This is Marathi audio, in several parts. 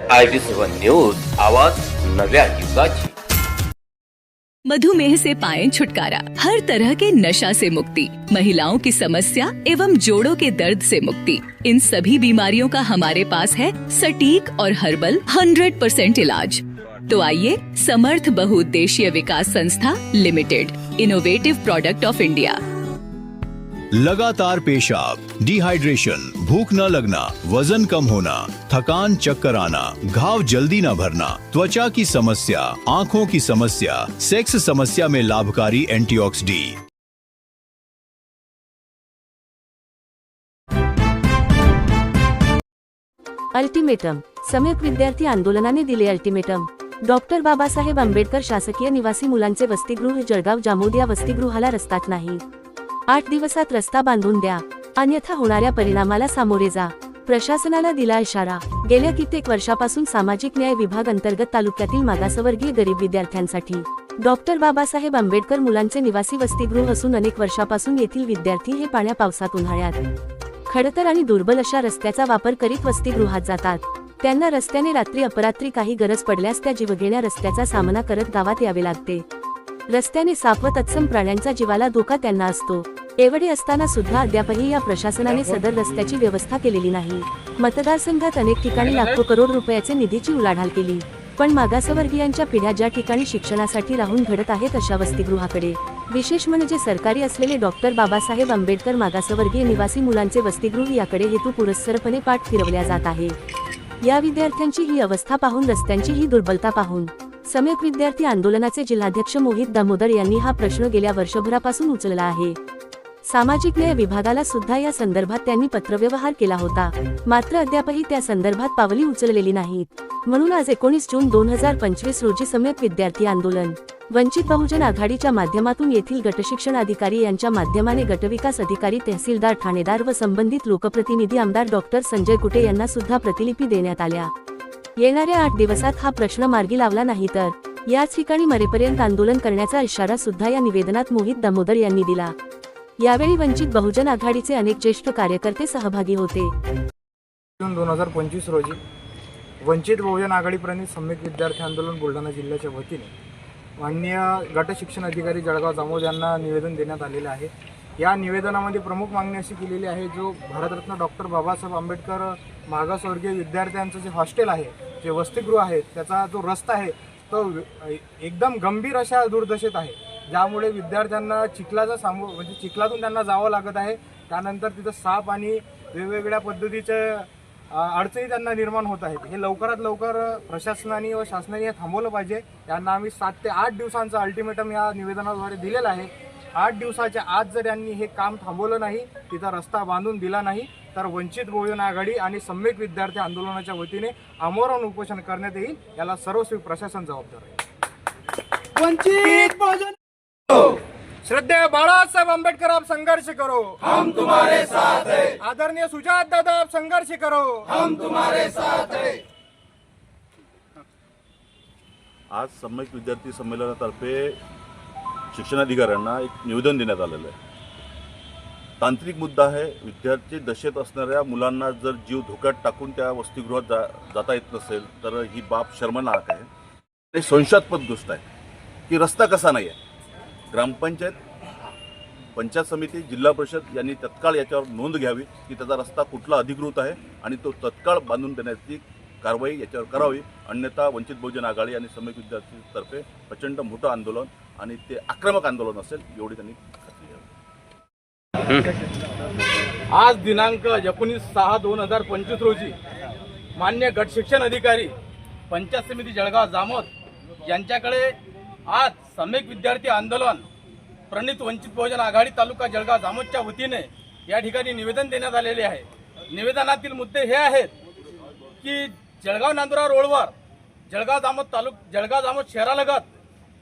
सेवन न्यूज़, आवाज़, नव्या युगाची. मधुमेह से पाए छुटकारा, हर तरह के नशा से मुक्ति, महिलाओं की समस्या एवं जोड़ों के दर्द से मुक्ति। इन सभी बीमारियों का हमारे पास है सटीक और हर्बल 100% परसेंट इलाज। तो आइए, Samarth Bahuuddeshiya Vikas Sanstha, limited innovative product of India लगातार पेशाब डिहाइड्रेशन भूख न लगना, वज़न कम होना, थकान चक्कर आना, घाव जल्दी न भरना, त्वचा की समस्या, आँखों की समस्या सेक्स समस्या में लाभकारी एंटीऑक्स डी अल्टिमेटम सम्यक विद्यार्थी आंदोलनाने दिले अल्टिमेटम डॉक्टर बाबासाहेब आंबेडकर शासकीय निवासी मुलांचे वसतिगृह जळगाव जामोद या वसतिगृहाला रस्ताच नाही आठ दिवसात रस्ता बांधून द्या. अन्यथा होणाऱ्या परिणामाला सामोरे जा. प्रशासनाला दिला इशारा. गेल्या कित्येक वर्षापासून सामाजिक न्याय विभाग अंतर्गत तालुक्यातील मागासवर्गीय गरीब विद्यार्थ्यांसाठी. डॉक्टर बाबासाहेब आंबेडकर मुलांचे निवासी वसतिगृह असून अनेक वर्षापासून येथील विद्यार्थी हे पाण्या पावसात उन्हाळ्यात. खडतर आणि दुर्बल अशा रस्त्याचा वापर करीत वसतिगृहात जातात. त्यांना रस्त्याने रात्री अपरात्री काही गरज पडल्यास त्या जीवघेण्या रस्त्याचा सामना करत गावात यावे लागते. रस्त्याने साप व तत्सम प्राण्यांचा जीवाला धोका त्यांना असतो. एवढे असताना सुद्धा अद्यापही या प्रशासनाने सदर रस्त्याची व्यवस्था केलेली नाही. मतदारसंघात अनेक ठिकाणी लाखो करोड रुपयाचे निधीची उलाढाल केली. पण मागासवर्गीयांच्या पिढ्या ज्या ठिकाणी शिक्षणासाठी राहून घडत आहेत अशा वसतिगृहाकडे. विशेष म्हणजे सरकारी असलेले डॉक्टर बाबासाहेब आंबेडकर मागासवर्गीय निवासी मुलांचे वसतिगृह याकडे हेतू पुरस्सरपणे पाठ फिरवल्या जात आहे. या विद्यार्थ्यांची ही अवस्था पाहून रस्त्यांची ही दुर्बलता पाहून सम्यक विद्यार्थी आंदोलनाचे जिल्हाध्यक्ष मोहित दामोदर यांनी हा प्रश्न गेल्या वर्षभरापासून उचलला आहे. सामाजिक न्याय विभागाला सुद्धा या संदर्भात त्यांनी पत्रव्यवहार केला होता. मात्र अद्यापही त्या संदर्भात पावली उचललेली नाहीत. म्हणून आज एकोणीस जून दोन हजार पंचवीस रोजी सम्यक विद्यार्थी आंदोलन. वंचित बहुजन आघाडीच्या माध्यमातून येथील गटशिक्षण अधिकारी यांच्या माध्यमाने गटविकास अधिकारी तहसीलदार ठाणेदार व संबंधित लोकप्रतिनिधी आमदार डॉक्टर संजय कुटे यांना सुद्धा प्रतिलिपी देण्यात आल्या. येणाऱ्या आठ दिवसात हा प्रश्न मार्गी लावला नाही तर. याच ठिकाणी मरेपर्यंत आंदोलन करण्याचा इशारा सुद्धा या निवेदनात मोहित दामोदर यांनी दिला. यावेळी वंचित बहुजन आघाडीचे अनेक ज्येष्ठ कार्यकर्ते सहभागी होते. जून दोन हजार पंचवीस रोजी वंचित बहुजन आघाडीप्रणित सम्यक विद्यार्थी आंदोलन बुलढाणा जिल्ह्याच्या वतीने माननीय गट शिक्षण अधिकारी जळगाव जामोद यांना निवेदन देण्यात आलेले आहे. या निवेदनामध्ये प्रमुख मागणी अशी केलेली आहे जो भारतरत्न डॉक्टर बाबासाहेब आंबेडकर मागासवर्गीय विद्यार्थ्यांचं जे हॉस्टेल आहे जे वसतिगृह आहे त्याचा जो रस्ता आहे तो एकदम गंभीर अशा दुर्दशेत आहे. ज्यामुळे विद्यार्थ्यांना चिखलाचा सामो म्हणजे चिखलातून त्यांना जावं लागत आहे. त्यानंतर तिथं साप आणि वेगवेगळ्या पद्धतीचे अडचणी त्यांना निर्माण होत आहेत. हे लवकरात लवकर प्रशासनाने व शासनाने थांबवलं पाहिजे. त्यांना आम्ही सात ते आठ दिवसांचं अल्टिमेटम या निवेदनाद्वारे दिलेलं आहे. आठ दिवसाच्या आत जर यांनी हे काम थांबवलं नाही तिथं रस्ता बांधून दिला नाही तर वंचित बहुजन आघाडी आणि सम्यक विद्यार्थी आंदोलनाच्या वतीने आमरण उपोषण करण्यात येईल याला सर्वस्वी प्रशासन जबाबदार आहे. वंचित बहुजन श्रद्धेय बाळासाहेब आंबेडकर आप संघर्ष करो. हम तुम्हारे साथ हैं। आदरणीय सुजात दादा आप संघर्ष करो. हम आज सम्यक विद्यार्थी संमेलनातर्फे शिक्षणाधिकाऱ्यांना एक निवेदन देण्यात आलेलं आहे. तांत्रिक मुद्दा आहे विद्यार्थी दशेत असणाऱ्या मुलांना जर जीव धोक्यात टाकून त्या वसतिगृहात जा जाता येत नसेल तर ही बाब शर्मनाक आहे. ते संशयास्पद गोष्ट आहे की रस्ता कसा नाही आहे ग्रामपंचायत पंचायत समिती जिल्हा परिषद यांनी तत्काळ याच्यावर नोंद घ्यावी की त्याचा रस्ता कुठला अधिकृत आहे आणि तो तत्काळ बांधून देण्याची कारवाई याच्यावर करावी. अन्यथा वंचित बहुजन आघाडी आणि सम्यक विद्यार्थीतर्फे प्रचंड मोठं आंदोलन आणि ते आक्रमक आंदोलन असेल एवढी त्यांनी आज दिनांक एकोणीस सहा दोन हजार पंचवीस रोजी मान्य गट शिक्षण अधिकारी पंचायत समिती जळगाव जामोद यांच्याकडे आज सम्यक विद्यार्थी आंदोलन प्रणित वंचित बहुजन आघाडी तालुका जळगाव जामोदच्या वतीने या ठिकाणी निवेदन देण्यात आलेले आहे. निवेदनातील मुद्दे हे आहेत की जळगाव नांदुरा रोडवर जळगाव जामोद तालुक जळगाव जामोद शहरालगत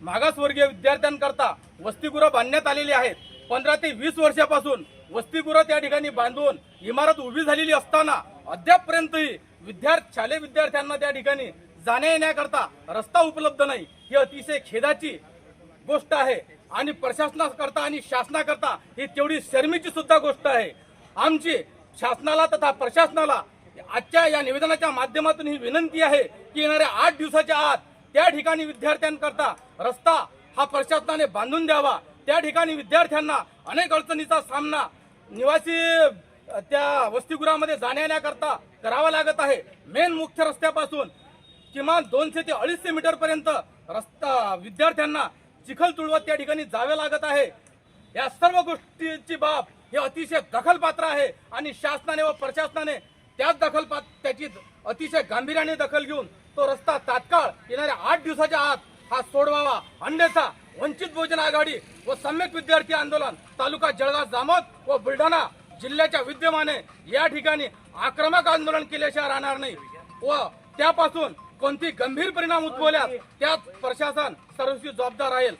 मागासवर्गीय विद्यार्थ्यांकरता वसतिगृह बांधण्यात आलेली आहेत. पंधरा ते वीस वर्षापासून वसतिगृह त्या ठिकाणी बांधून इमारत उभी झालेली असताना अद्यापपर्यंतही विद्यार्थी शालेय विद्यार्थ्यांना त्या ठिकाणी जाण्या येण्याकरता रस्ता उपलब्ध नाही. ही अतिशय खेदाची गोष्ट आहे आणि प्रशासनाकरता आणि शासनाकरता ही तेवढी शर्मीची सुद्धा गोष्ट आहे. आमची शासनाला तथा प्रशासनाला आजच्या या निवेदनाच्या माध्यमातून ही विनंती आहे की येणाऱ्या आठ दिवसाच्या आत त्या ठिकाणी विद्यार्थ्यांकरता रस्ता हा प्रशासनाने बांधून द्यावा. त्या ठिकाणी विद्यार्थ्यांना अनेक अडचणीचा सामना निवासी त्या वसतिगृहामध्ये जाण्याकरता करावा लागत आहे. मेन मुख्य रस्त्यापासून किमान दोनशे ते अडीचशे मीटरपर्यंत रस्ता विद्यार्थ्यांना चिखल तुळवत त्या ठिकाणी जावे लागत आहे. या सर्व गोष्टीची बाब हे अतिशय दखलपात्र आहे आणि शासनाने व प्रशासनाने त्याच दखल त्याची अतिशय गांभीर्याने दखल घेऊन तो रस्ता तात्काळ येणाऱ्या आठ दिवसाच्या आत हा सोडवावा. अन्यथा वंचित बहुजन आघाडी व सम्यक विद्यार्थी आंदोलन तालुका जळगाव जामोद व बुलढाणा जिल्ह्याच्या विद्यमाने या ठिकाणी आक्रमक आंदोलन केल्याशिवाय राहणार नाही. व त्यापासून कोणती गंभीर परिणाम उद्भवल्यास त्यात प्रशासन सर्वस्वी जबाबदार राहील.